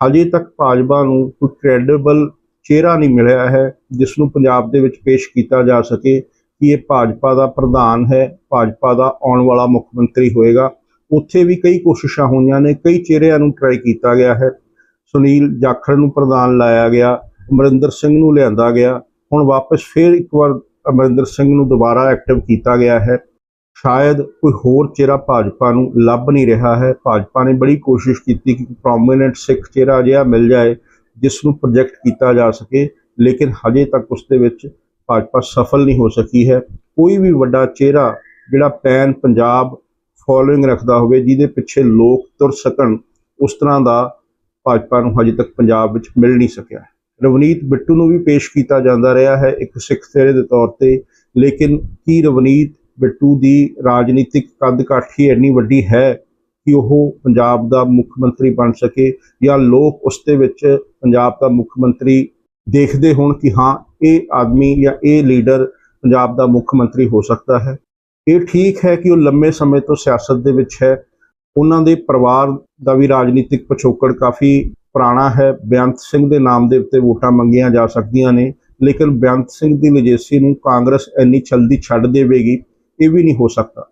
ਹਜੇ ਤੱਕ ਭਾਜਪਾ ਨੂੰ ਕੋਈ ਕ੍ਰੈਡੀਬਲ ਚਿਹਰਾ ਨਹੀਂ ਮਿਲਿਆ ਹੈ, ਜਿਸ ਨੂੰ ਪੰਜਾਬ ਦੇ ਵਿੱਚ ਪੇਸ਼ ਕੀਤਾ ਜਾ ਸਕੇ ਕਿ ਇਹ ਭਾਜਪਾ ਦਾ ਪ੍ਰਧਾਨ ਹੈ, ਭਾਜਪਾ ਦਾ ਆਉਣ ਵਾਲਾ ਮੁੱਖ ਮੰਤਰੀ ਹੋਏਗਾ। ਉੱਥੇ ਵੀ ਕਈ ਕੋਸ਼ਿਸ਼ਾਂ ਹੋਈਆਂ ਨੇ, ਕਈ ਚਿਹਰਿਆਂ ਨੂੰ ਟਰਾਈ ਕੀਤਾ ਗਿਆ ਹੈ। ਸੁਨੀਲ ਜਾਖੜ ਨੂੰ ਪ੍ਰਧਾਨ ਲਾਇਆ ਗਿਆ, ਅਮਰਿੰਦਰ ਸਿੰਘ ਨੂੰ ਲਿਆਂਦਾ ਗਿਆ, ਹੁਣ ਵਾਪਸ ਫਿਰ ਇੱਕ ਵਾਰ ਅਮਰਿੰਦਰ ਸਿੰਘ ਨੂੰ ਦੁਬਾਰਾ ਐਕਟਿਵ ਕੀਤਾ ਗਿਆ ਹੈ। ਸ਼ਾਇਦ ਕੋਈ ਹੋਰ ਚਿਹਰਾ ਭਾਜਪਾ ਨੂੰ ਲੱਭ ਨਹੀਂ ਰਿਹਾ ਹੈ। ਭਾਜਪਾ ਨੇ ਬੜੀ ਕੋਸ਼ਿਸ਼ ਕੀਤੀ ਕਿ ਪ੍ਰੋਮਿਨੈਂਟ ਸਿੱਖ ਚਿਹਰਾ ਜਿਹਾ ਮਿਲ ਜਾਏ, ਜਿਸ ਨੂੰ ਪ੍ਰੋਜੈਕਟ ਕੀਤਾ ਜਾ ਸਕੇ, ਲੇਕਿਨ ਹਜੇ ਤੱਕ ਉਸ ਦੇ ਵਿੱਚ ਭਾਜਪਾ ਸਫਲ ਨਹੀਂ ਹੋ ਸਕੀ ਹੈ। ਕੋਈ ਵੀ ਵੱਡਾ ਚਿਹਰਾ ਜਿਹੜਾ ਪੈਨ ਪੰਜਾਬ ਫੋਲੋਇੰਗ ਰੱਖਦਾ ਹੋਵੇ, ਜਿਹਦੇ ਪਿੱਛੇ ਲੋਕ ਤੁਰ ਸਕਣ, ਉਸ ਤਰ੍ਹਾਂ ਦਾ ਭਾਜਪਾ ਨੂੰ ਹਜੇ ਤੱਕ ਪੰਜਾਬ ਵਿੱਚ ਮਿਲ ਨਹੀਂ ਸਕਿਆ ਰਵਨੀਤ ਬਿੱਟੂ ਨੂੰ ਵੀ ਪੇਸ਼ ਕੀਤਾ ਜਾਂਦਾ ਰਿਹਾ ਹੈ ਇੱਕ ਸਿੱਖ ਚਿਹਰੇ ਦੇ ਤੌਰ ਤੇ, ਲੇਕਿਨ ਕੀ ਰਵਨੀਤ ਬਿੱਟੂ ਦੀ ਰਾਜਨੀਤਿਕ ਕੱਦਕਾਠੀ ਇੰਨੀ ਵੱਡੀ ਹੈ ਕਿ ਉਹ ਪੰਜਾਬ ਦਾ ਮੁੱਖ ਮੰਤਰੀ ਬਣ ਸਕੇ ਜਾਂ ਲੋਕ ਉਸ ਦੇ ਵਿੱਚ ਪੰਜਾਬ ਦਾ ਮੁੱਖ ਮੰਤਰੀ ਦੇਖਦੇ ਹੋਣ ਕਿ ਹਾਂ, ਇਹ ਆਦਮੀ ਜਾਂ ਇਹ ਲੀਡਰ ਪੰਜਾਬ ਦਾ ਮੁੱਖ ਮੰਤਰੀ ਹੋ ਸਕਦਾ ਹੈ। ਇਹ ਠੀਕ ਹੈ ਕਿ ਉਹ ਲੰਮੇ ਸਮੇਂ ਤੋਂ ਸਿਆਸਤ ਦੇ ਵਿੱਚ ਹੈ। ਉਹਨਾਂ ਦੇ ਪਰਿਵਾਰ ਦਾ ਵੀ ਰਾਜਨੀਤਿਕ ਪਿਛੋਕੜ ਕਾਫੀ ਪੁਰਾਣਾ ਹੈ। ਬੇਅੰਤ ਸਿੰਘ ਦੇ ਨਾਮ ਦੇ ਉੱਤੇ ਵੋਟਾਂ ਮੰਗੀਆਂ ਜਾ ਸਕਦੀਆਂ ਨੇ, ਲੇਕਿਨ ਬੇਅੰਤ ਸਿੰਘ ਦੀ ਲਜੇਸੀ ਨੂੰ ਕਾਂਗਰਸ ਇੰਨੀ ਜਲਦੀ ਛੱਡ ਦੇਵੇਗੀ ਇਹ ਵੀ ਨਹੀਂ ਹੋ ਸਕਦਾ।